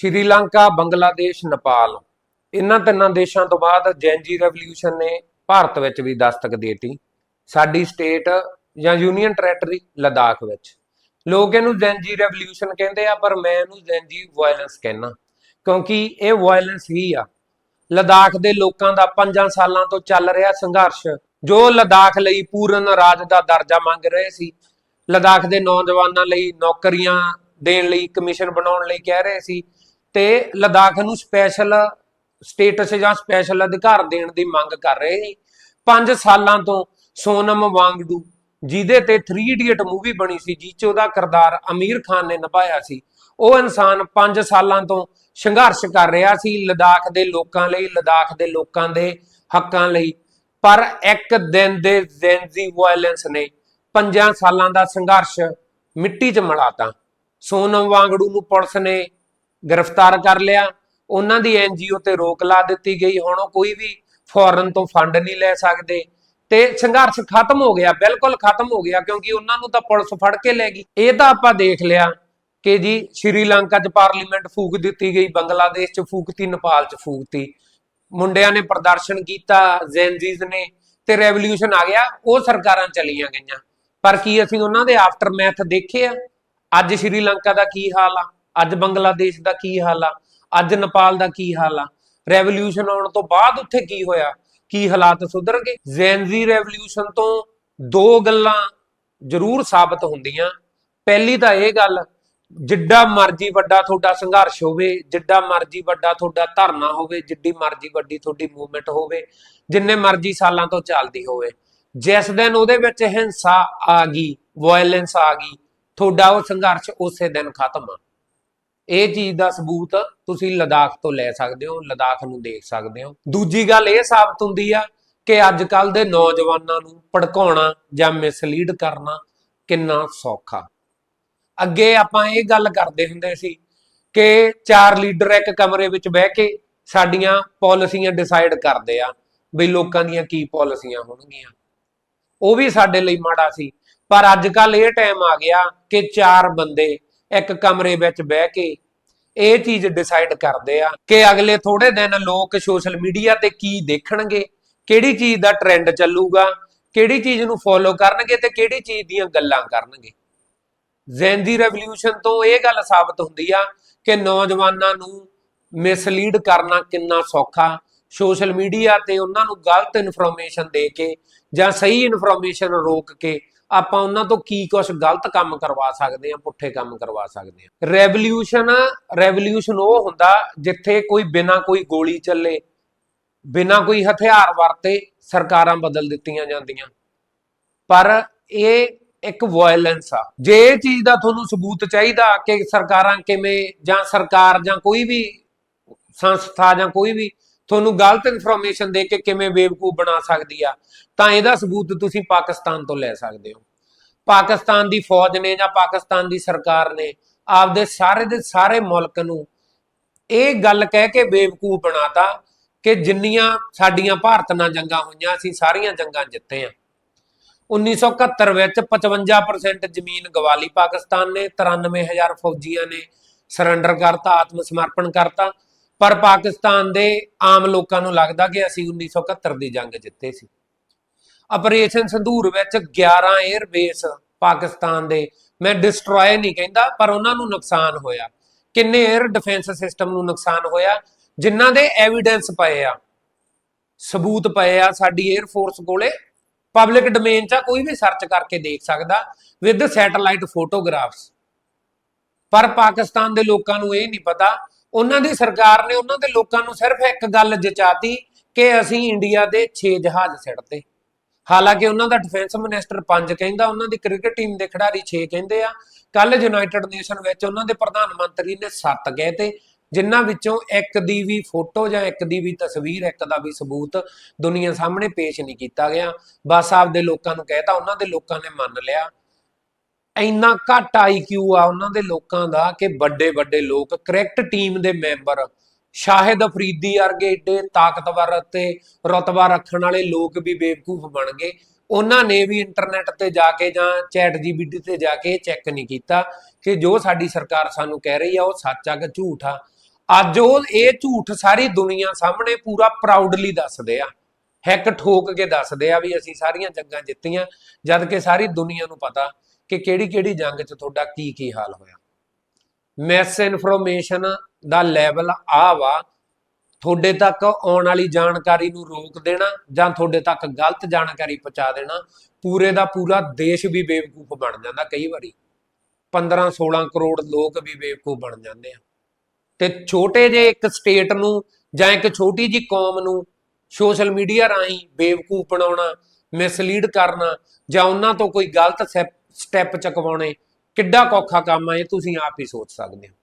ਸ਼੍ਰੀਲੰਕਾ, ਬੰਗਲਾਦੇਸ਼, ਨੇਪਾਲ। ਇਹਨਾਂ ਤਿੰਨਾਂ ਦੇਸ਼ਾਂ ਤੋਂ ਬਾਅਦ ਜੈਨਜੀ ਰੈਵੋਲੂਸ਼ਨ ਨੇ ਭਾਰਤ ਵਿੱਚ ਵੀ ਦਸਤਕ ਦੇਤੀ। ਸਾਡੀ ਸਟੇਟ ਜਾਂ ਯੂਨੀਅਨ ਟੈਰੀਟਰੀ ਲਦਾਖ ਵਿੱਚ। ਲੋਕ ਇਹਨੂੰ ਜੈਨਜੀ ਰੈਵੋਲੂਸ਼ਨ ਕਹਿੰਦੇ ਆ, ਪਰ ਮੈਂ ਇਹਨੂੰ ਜੈਨਜੀ ਵਾਇਲੈਂਸ ਕਹਿੰਦਾ। ਕਿਉਂਕਿ ਇਹ ਵਾਇਲੈਂਸ ਹੀ ਆ। ਲਦਾਖ ਦੇ ਲੋਕਾਂ ਦਾ 5 ਸਾਲਾਂ ਤੋਂ ਚੱਲ ਰਿਹਾ ਸੰਘਰਸ਼, ਜੋ ਲਦਾਖ ਲਈ ਪੂਰਨ ਰਾਜ ਦਾ ਦਰਜਾ ਮੰਗ ਰਹੇ ਸੀ। ਲਦਾਖ ਦੇ ਨੌਜਵਾਨਾਂ ਲਈ ਨੌਕਰੀਆਂ ਦੇਣ ਲਈ, ਕਮਿਸ਼ਨ ਬਣਾਉਣ ਲਈ ਕਹਿ ਰਹੇ ਸੀ। ਤੇ ਲਦਾਖ ਨੂੰ ਸਪੈਸ਼ਲ ਸਟੇਟਸ ਜਾਂ ਸਪੈਸ਼ਲ ਅਧਿਕਾਰ ਦੇਣ ਦੀ ਮੰਗ ਕਰ ਰਹੇ ਸੀ। 5 ਸਾਲਾਂ ਤੋਂ ਸੋਨਮ ਵਾਂਗਡੂ, ਜਿਹਦੇ ਤੇ 3 ਇਡੀਅਟ ਮੂਵੀ ਬਣੀ ਸੀ, ਜਿਹ 'ਚ ਉਹਦਾ ਕਿਰਦਾਰ ਅਮੀਰ ਖਾਨ ਨੇ ਨਿਭਾਇਆ ਸੀ। ਉਹ ਇਨਸਾਨ 5 ਸਾਲਾਂ ਤੋਂ ਸੰਘਰਸ਼ ਕਰ ਰਿਹਾ ਸੀ, ਲਦਾਖ ਦੇ ਲੋਕਾਂ ਲਈ, ਲਦਾਖ ਦੇ ਲੋਕਾਂ ਦੇ ਹੱਕਾਂ ਲਈ। ਪਰ ਇੱਕ ਦਿਨ ਦੇ ਜ਼ੈਨਜ਼ੀ ਵਾਇਲੈਂਸ ਨੇ 5 ਸਾਲਾਂ ਦਾ ਸੰਘਰਸ਼ ਮਿੱਟੀ 'ਚ ਮਿਲਾਤਾ ਸੋਨਮ ਵਾਂਗੜੂ ਨੂੰ ਪੁਲਿਸ ਨੇ ਗ੍ਰਿਫਤਾਰ ਕਰ ਲਿਆ। ਉਹਨਾਂ ਦੀ ਐਨਜੀਓ ਤੇ ਰੋਕ ਲਾ ਦਿੱਤੀ ਗਈ। ਹੁਣ ਉਹ ਕੋਈ ਵੀ ਫੋਰਨ ਤੋਂ ਫੰਡ ਨਹੀਂ ਲੈ ਸਕਦੇ। ਤੇ ਸੰਘਰਸ਼ ਖਤਮ ਹੋ ਗਿਆ। ਬਿਲਕੁਲ ਖਤਮ ਹੋ ਗਿਆ, ਕਿਉਂਕਿ ਉਹਨਾਂ ਨੂੰ ਤਾਂ ਪੁਲਿਸ ਫੜ ਕੇ ਲੈ ਗਈ। ਇਹ ਤਾਂ ਆਪਾਂ ਦੇਖ ਲਿਆ ਕਿ ਜੀ ਸ਼੍ਰੀਲੰਕਾ 'ਚ ਪਾਰਲੀਮੈਂਟ ਫੂਕ ਦਿੱਤੀ ਗਈ, ਬੰਗਲਾਦੇਸ਼ 'ਚ ਫੂਕਤੀ, ਨੇਪਾਲ 'ਚ ਫੂਕਤੀ। ਮੁੰਡਿਆਂ ਨੇ ਪ੍ਰਦਰਸ਼ਨ ਕੀਤਾ, ਜ਼ੈਨਜ਼ੀਜ਼ ਨੇ ਤੇ ਰੈਵੋਲੂਸ਼ਨ ਆ ਗਿਆ। ਉਹ ਸਰਕਾਰਾਂ ਚਲੀਆਂ ਗਈਆਂ। ਪਰ ਕੀ ਅਸੀਂ ਉਹਨਾਂ ਦੇ ਆਫਟਰ ਮੈਥ ਦੇਖੇ ਆ? ਅੱਜ ਸ਼੍ਰੀਲੰਕਾ ਦਾ ਕੀ ਹਾਲ ਆ? ਅੱਜ ਬੰਗਲਾਦੇਸ਼ ਦਾ ਕੀ ਹਾਲ ਆ? ਅੱਜ ਨੇਪਾਲ ਦਾ ਕੀ ਹਾਲ ਆ? ਰੈਵੋਲੂਸ਼ਨ ਆਉਣ ਤੋਂ ਬਾਅਦ ਉੱਥੇ ਕੀ ਹੋਇਆ? ਕੀ ਹਾਲਾਤ ਸੁਧਰ ਗਏ ਜ਼ੈਨਜ਼ੀ ਰੈਵੋਲੂਸ਼ਨ ਤੋਂ ਦੋ ਗੱਲਾਂ ਜ਼ਰੂਰ ਸਾਬਤ ਹੁੰਦੀਆਂ। ਪਹਿਲੀ ਤਾਂ ਇਹ ਗੱਲ, ਜਿੱਡਾ ਮਰਜ਼ੀ ਵੱਡਾ ਤੁਹਾਡਾ ਸੰਘਰਸ਼ ਹੋਵੇ, ਜਿੱਡਾ ਮਰਜ਼ੀ ਵੱਡਾ ਤੁਹਾਡਾ ਧਰਨਾ ਹੋਵੇ, ਜਿੱਡੀ ਮਰਜ਼ੀ ਵੱਡੀ ਤੁਹਾਡੀ ਮੂਵਮੈਂਟ ਹੋਵੇ, ਜਿੰਨੇ ਮਰਜ਼ੀ ਸਾਲਾਂ ਤੋਂ ਚੱਲਦੀ ਹੋਵੇ। ਜਿਸ ਦਿਨ ਉਹਦੇ ਵਿੱਚ ਹਿੰਸਾ ਆ ਗਈ ਵਾਇਲੈਂਸ ਆ ਗਈ, ਤੁਹਾਡਾ ਉਹ ਸੰਘਰਸ਼ ਉਸੇ ਦਿਨ ਖਤਮ ਆ। ਇਹ ਚੀਜ਼ ਦਾ ਸਬੂਤ ਤੁਸੀਂ ਲਦਾਖ ਤੋਂ ਲੈ ਸਕਦੇ ਹੋ, ਲਦਾਖ ਨੂੰ ਦੇਖ ਸਕਦੇ ਹੋ। ਦੂਜੀ ਗੱਲ ਇਹ ਸਾਬਤ ਹੁੰਦੀ ਆ ਕਿ ਅੱਜ ਕੱਲ ਦੇ ਨੌਜਵਾਨਾਂ ਨੂੰ ਭੜਕਾਉਣਾ ਜਾਂ ਮਿਸਲੀਡ ਕਰਨਾ ਕਿੰਨਾ ਸੌਖਾ। ਅੱਗੇ ਆਪਾਂ ਇਹ ਗੱਲ ਕਰਦੇ ਹੁੰਦੇ ਸੀ ਕਿ ਚਾਰ ਲੀਡਰ ਇੱਕ ਕਮਰੇ ਵਿੱਚ ਬਹਿ ਕੇ ਸਾਡੀਆਂ ਪਾਲਿਸੀਆਂ ਡਿਸਾਈਡ ਕਰਦੇ ਆ ਵੀ ਲੋਕਾਂ ਦੀਆਂ ਕੀ ਪਾਲਿਸੀਆਂ ਹੋਣਗੀਆਂ। ਉਹ ਵੀ ਸਾਡੇ ਲਈ ਮਾੜਾ ਸੀ। ਪਰ ਅੱਜ ਕੱਲ ਇਹ ਟਾਈਮ ਆ ਗਿਆ ਕਿ ਚਾਰ ਬੰਦੇ ਇੱਕ ਕਮਰੇ ਵਿੱਚ ਬਹਿ ਕੇ ਇਹ ਚੀਜ਼ ਡਿਸਾਈਡ ਕਰਦੇ ਆ ਕਿ ਅਗਲੇ ਥੋੜੇ ਦਿਨ ਲੋਕ ਸੋਸ਼ਲ ਮੀਡੀਆ ਤੇ ਕੀ ਦੇਖਣਗੇ, ਕਿਹੜੀ ਚੀਜ਼ ਦਾ ਟ੍ਰੈਂਡ ਚੱਲੂਗਾ, ਕਿਹੜੀ ਚੀਜ਼ ਨੂੰ ਫੋਲੋ ਕਰਨਗੇ ਤੇ ਕਿਹੜੀ ਚੀਜ਼ ਦੀਆਂ ਗੱਲਾਂ ਕਰਨਗੇ। ਜ਼ੈਨਜੀ ਰੈਵੋਲੂਸ਼ਨ ਤੋਂ ਇਹ ਗੱਲ ਸਾਬਤ ਹੁੰਦੀ ਆ ਕਿ ਨੌਜਵਾਨਾਂ ਨੂੰ ਮਿਸਲੀਡ ਕਰਨਾ ਕਿੰਨਾ ਸੌਖਾ ਸੋਸ਼ਲ ਮੀਡੀਆ ਤੇ ਉਹਨਾਂ ਨੂੰ ਗਲਤ ਇਨਫੋਰਮੇਸ਼ਨ ਦੇ ਕੇ ਜਾਂ ਸਹੀ ਇਨਫੋਰਮੇਸ਼ਨ ਰੋਕ ਕੇ ਆਪਾਂ ਉਹਨਾਂ ਤੋਂ ਕੀ ਕੁਝ ਗਲਤ ਕੰਮ ਕਰਵਾ ਸਕਦੇ ਆ ਪੁੱਠੇ ਕੰਮ ਕਰਵਾ ਸਕਦੇ ਆ ਰੈਵੋਲੂਸ਼ਨ ਰੈਵੋਲੂਸ਼ਨ ਉਹ ਹੁੰਦਾ ਜਿੱਥੇ ਕੋਈ ਬਿਨਾ ਕੋਈ ਗੋਲੀ ਚੱਲੇ, ਬਿਨਾ ਕੋਈ ਹਥਿਆਰ ਵਰਤੇ ਸਰਕਾਰਾਂ ਬਦਲ ਦਿੱਤੀਆਂ ਜਾਂਦੀਆਂ। ਪਰ ਇਹ ਇੱਕ ਵਾਇਲੈਂਸ ਆ। ਜੇ ਇਹ ਚੀਜ਼ ਦਾ ਤੁਹਾਨੂੰ ਸਬੂਤ ਚਾਹੀਦਾ ਕਿ ਸਰਕਾਰਾਂ ਕਿਵੇਂ ਜਾਂ ਸਰਕਾਰ ਜਾਂ ਕੋਈ ਵੀ ਸੰਸਥਾ ਜਾਂ ਕੋਈ ਵੀ ਤੁਹਾਨੂੰ ਗਲਤ ਇਨਫੋਰਮੇਸ਼ਨ ਦੇ ਕੇ ਕਿਵੇਂ ਬੇਵਕੂਫ ਬਣਾ ਸਕਦੀ ਆ? ਤਾਂ ਇਹਦਾ ਸਬੂਤ ਤੁਸੀਂ ਪਾਕਿਸਤਾਨ ਤੋਂ ਲੈ ਸਕਦੇ ਹੋ। ਪਾਕਿਸਤਾਨ ਦੀ ਫੌਜ ਨੇ ਜਾਂ ਪਾਕਿਸਤਾਨ ਦੀ ਸਰਕਾਰ ਨੇ ਆਪਦੇ ਸਾਰੇ ਦੇ ਸਾਰੇ ਮੁਲਕ ਨੂੰ ਇਹ ਗੱਲ ਕਹਿ ਕੇ ਬੇਵਕੂਫ ਬਣਾਤਾ ਕਿ ਜਿੰਨੀਆਂ ਸਾਡੀਆਂ ਭਾਰਤ ਨਾਲ ਜੰਗਾਂ ਹੋਈਆਂ, ਅਸੀਂ ਸਾਰੀਆਂ ਜੰਗਾਂ ਜਿੱਤੇ ਆ। 1971 ਵਿੱਚ 55% ਜ਼ਮੀਨ ਗਵਾਲੀ ਪਾਕਿਸਤਾਨ ਨੇ 93000 ਫੌਜੀਆਂ ਨੇ ਸਰੈਂਡਰ ਕਰਤਾ ਆਤਮ ਸਮਰਪਣ ਕਰਤਾ। ਪਰ ਪਾਕਿਸਤਾਨ ਦੇ ਆਮ ਲੋਕਾਂ ਨੂੰ ਲੱਗਦਾ ਕਿ ਅਸੀਂ 1971 ਦੀ ਜੰਗ ਜਿੱਤੇ ਸੀ। ਆਪਰੇਸ਼ਨ ਸੰਧੂਰ ਵਿੱਚ 11 에ਅਰ ਬੇਸ ਪਾਕਿਸਤਾਨ ਦੇ, ਮੈਂ ਡਿਸਟਰੋਏ ਨਹੀਂ ਕਹਿੰਦਾ, ਪਰ ਉਹਨਾਂ ਨੂੰ ਨੁਕਸਾਨ ਹੋਇਆ। ਕਿੰਨੇ ਏਅਰ ਡਿਫੈਂਸ ਸਿਸਟਮ ਨੂੰ ਨੁਕਸਾਨ ਹੋਇਆ? ਜਿਨ੍ਹਾਂ ਦੇ ਐਵੀਡੈਂਸ ਪਏ ਆ। ਸਬੂਤ ਪਏ ਆ ਸਾਡੀ 에ਅਰ ਫੋਰਸ ਕੋਲੇ। ਪਬਲਿਕ ਡੋਮੇਨ 'ਚ ਕੋਈ ਵੀ ਸਰਚ ਕਰਕੇ ਦੇਖ ਸਕਦਾ ਵਿਦ ਸੈਟਲਾਈਟ ਫੋਟੋਗ੍ਰਾਫਸ ਪਰ ਪਾਕਿਸਤਾਨ ਦੇ ਲੋਕਾਂ ਨੂੰ ਇਹ ਨਹੀਂ ਪਤਾ ਉਹਨਾਂ ਦੀ ਸਰਕਾਰ ਨੇ ਉਹਨਾਂ ਦੇ ਲੋਕਾਂ ਨੂੰ ਸਿਰਫ ਇੱਕ ਗੱਲ ਜਚਾਤੀ ਕਿ ਅਸੀਂ ਇੰਡੀਆ ਦੇ 6 ਜਹਾਜ਼ ਸਿੱਟਦੇ ਹਾਲਾਂਕਿ ਉਹਨਾਂ ਦਾ ਡਿਫੈਂਸ ਮਿਨਿਸਟਰ 5 ਕਹਿੰਦਾ, ਉਹਨਾਂ ਦੀ ਕ੍ਰਿਕਟ ਟੀਮ ਦੇ ਖਿਡਾਰੀ 6 ਕਹਿੰਦੇ ਆ। ਕੱਲ ਯੂਨਾਈਟਿਡ ਨੇਸ਼ਨ ਵਿੱਚ ਉਹਨਾਂ ਦੇ ਪ੍ਰਧਾਨ ਮੰਤਰੀ ਨੇ 7 ਕਹੇ ਤੇ ਜਿਨ੍ਹਾਂ ਵਿੱਚੋਂ ਇੱਕ ਦੀ ਵੀ ਫੋਟੋ ਜਾਂ ਇੱਕ ਦੀ ਵੀ ਤਸਵੀਰ, ਇੱਕ ਦਾ ਵੀ ਸਬੂਤ ਦੁਨੀਆ ਸਾਹਮਣੇ ਪੇਸ਼ ਨਹੀਂ ਕੀਤਾ ਗਿਆ। ਬਸ ਆਪਦੇ ਲੋਕਾਂ ਨੂੰ ਕਹਿਤਾ, ਉਹਨਾਂ ਦੇ ਲੋਕਾਂ ਨੇ ਮੰਨ ਲਿਆ। ਇੰਨਾ ਘੱਟ ਆਈਕਿਊ ਆ ਉਹਨਾਂ ਦੇ ਲੋਕਾਂ ਦਾ ਕਿ ਵੱਡੇ ਵੱਡੇ ਲੋਕ ਕ੍ਰਿਕਟ ਟੀਮ ਦੇ ਮੈਂਬਰ ਸ਼ਾਹਿਦ ਅਫਰੀਦੀ ਵਰਗੇ ਏਡੇ ਤਾਕਤਵਰ ਅਤੇ ਰਤਬਾ ਰੱਖਣ ਵਾਲੇ ਲੋਕ ਵੀ ਬੇਵਕੂਫ ਬਣ ਗਏ। ਉਹਨਾਂ ਨੇ ਵੀ ਇੰਟਰਨੈਟ ਤੇ ਜਾ ਕੇ ਜਾਂ ਚੈਟ ਜੀਬੀਟੀ ਤੇ ਜਾ ਕੇ ਚੈੱਕ ਨਹੀਂ ਕੀਤਾ ਕਿ ਜੋ ਸਾਡੀ ਸਰਕਾਰ ਸਾਨੂੰ ਕਹਿ ਰਹੀ ਆ ਉਹ ਸੱਚ ਆ ਕਿ ਝੂਠ ਆ। ਅੱਜ ਉਹ ਇਹ ਝੂਠ ਸਾਰੀ ਦੁਨੀਆ ਸਾਹਮਣੇ ਪੂਰਾ ਪ੍ਰਾਊਡਲੀ ਦੱਸਦੇ ਆ। ਹੈਕ ਠੋਕ ਕੇ ਦੱਸਦੇ ਆ ਵੀ ਅਸੀਂ ਸਾਰੀਆਂ ਜੰਗਾਂ ਜਿੱਤੀਆਂ, ਜਦ ਕਿ ਸਾਰੀ ਦੁਨੀਆ ਨੂੰ ਪਤਾ ਕਿ ਕਿਹੜੀ ਕਿਹੜੀ ਜੰਗ 'ਚ ਤੁਹਾਡਾ ਕੀ ਕੀ ਹਾਲ ਹੋਇਆ? ਮਿਸ ਇਨਫੋਰਮੇਸ਼ਨ ਦਾ ਲੈਵਲ ਆ। ਵਾ ਤੁਹਾਡੇ ਤੱਕ ਆਉਣ ਵਾਲੀ ਜਾਣਕਾਰੀ ਨੂੰ ਰੋਕ ਦੇਣਾ ਜਾਂ ਤੁਹਾਡੇ ਤੱਕ ਗਲਤ ਜਾਣਕਾਰੀ ਪਹੁੰਚਾ ਦੇਣਾ, ਪੂਰੇ ਦਾ ਪੂਰਾ ਦੇਸ਼ ਵੀ ਬੇਵਕੂਫ ਬਣ ਜਾਂਦਾ ਕਈ ਵਾਰੀ। 15 16 ਕਰੋੜ ਲੋਕ ਵੀ ਬੇਵਕੂਫ ਬਣ ਜਾਂਦੇ ਆ। ਤੇ ਛੋਟੇ ਜੇ ਇੱਕ ਸਟੇਟ ਨੂੰ ਜਾਂ ਇੱਕ ਛੋਟੀ ਜੀ ਕੌਮ ਨੂੰ ਸੋਸ਼ਲ ਮੀਡੀਆ ਰਾਹੀਂ ਬੇਵਕੂਫ ਬਣਾਉਣਾ ਮਿਸਲੀਡ ਕਰਨਾ ਜਾਂ ਉਹਨਾਂ ਤੋਂ ਕੋਈ ਗਲਤ ਸਟੈਪ ਚਕਵਾਉਣੇ ਕਿੱਡਾ ਔਖਾ ਕੰਮ ਆ ਇਹ ਤੁਸੀਂ ਆਪ ਹੀ ਸੋਚ ਸਕਦੇ ਹੋ।